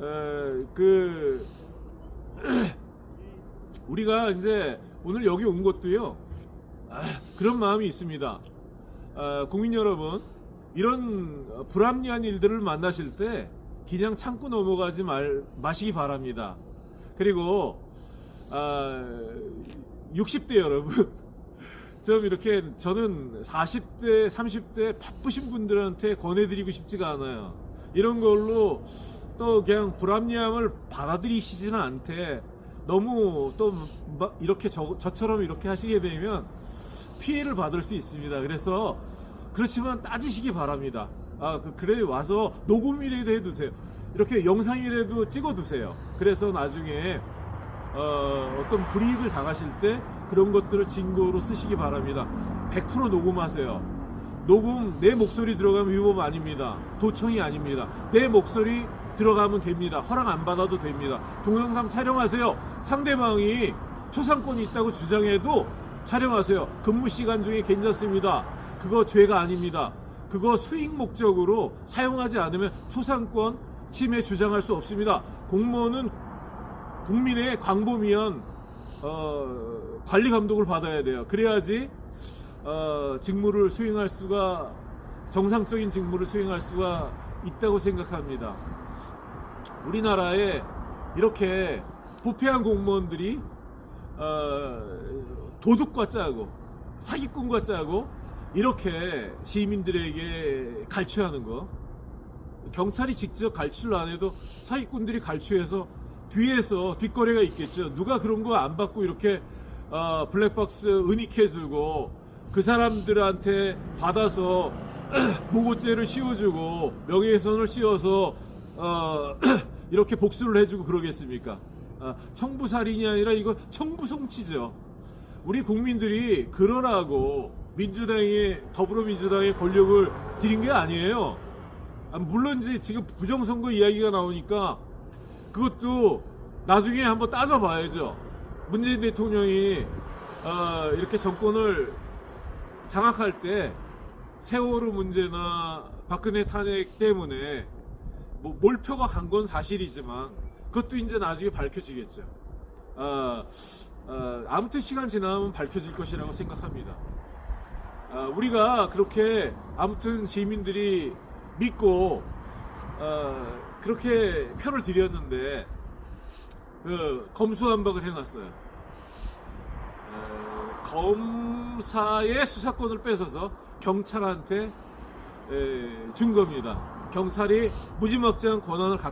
에, 그 우리가 이제 오늘 여기 온 것도요 아, 그런 마음이 있습니다. 아, 국민 여러분 이런 불합리한 일들을 만나실 때 그냥 참고 넘어가지 말 마시기 바랍니다. 그리고 아, 60대 여러분 좀 이렇게 저는 40대, 30대 바쁘신 분들한테 권해드리고 싶지가 않아요. 이런 걸로 또 그냥 불합리함을 받아들이시지는 않되 너무 또막 이렇게 저, 저처럼 이렇게 하시게 되면 피해를 받을 수 있습니다. 그래서 그렇지만 따지시기 바랍니다. 아, 그, 그래 와서 녹음이라도 해두세요. 이렇게 영상이라도 찍어두세요. 그래서 나중에 어, 어떤 불이익을 당하실 때 그런 것들을 증거로 쓰시기 바랍니다. 100% 녹음하세요. 녹음 내 목소리 들어가면 위법 아닙니다. 도청이 아닙니다. 내 목소리 들어가면 됩니다. 허락 안 받아도 됩니다. 동영상 촬영하세요. 상대방이 초상권이 있다고 주장해도 촬영하세요. 근무 시간 중에 괜찮습니다. 그거 죄가 아닙니다. 그거 수익 목적으로 사용하지 않으면 초상권 침해 주장할 수 없습니다. 공무원은 국민의 광범위한 어, 관리 감독을 받아야 돼요. 그래야지 어, 직무를 수행할 수가 정상적인 직무를 수행할 수가 있다고 생각합니다. 우리나라에 이렇게 부패한 공무원들이 어, 도둑과 짜고 사기꾼과 짜고 이렇게 시민들에게 갈취하는 거 경찰이 직접 갈취를 안 해도 사기꾼들이 갈취해서 뒤에서 뒷거래가 있겠죠. 누가 그런 거 안 받고 이렇게 어, 블랙박스 은닉해 주고 그 사람들한테 받아서 무고죄를 씌워주고 명예훼손을 씌워서 어, 이렇게 복수를 해주고 그러겠습니까? 아, 청부살인이 아니라 이거 청부송치죠. 우리 국민들이 그러라고 민주당의 더불어민주당의 권력을 드린 게 아니에요. 아, 물론 이제 지금 부정선거 이야기가 나오니까 그것도 나중에 한번 따져봐야죠. 문재인 대통령이 어, 이렇게 정권을 장악할 때 세월호 문제나 박근혜 탄핵 때문에 뭐 몰표가 간 건 사실이지만 그것도 이제 나중에 밝혀지겠죠. 어, 어, 아무튼 시간 지나면 밝혀질 것이라고 생각합니다. 어, 우리가 그렇게 아무튼 시민들이 믿고 어, 그렇게 표를 드렸는데 그 검수완박을 해놨어요. 어, 검 사의 수사권을 뺏어서 경찰한테 겁니다. 경찰이 무지막지한 권한을 갖고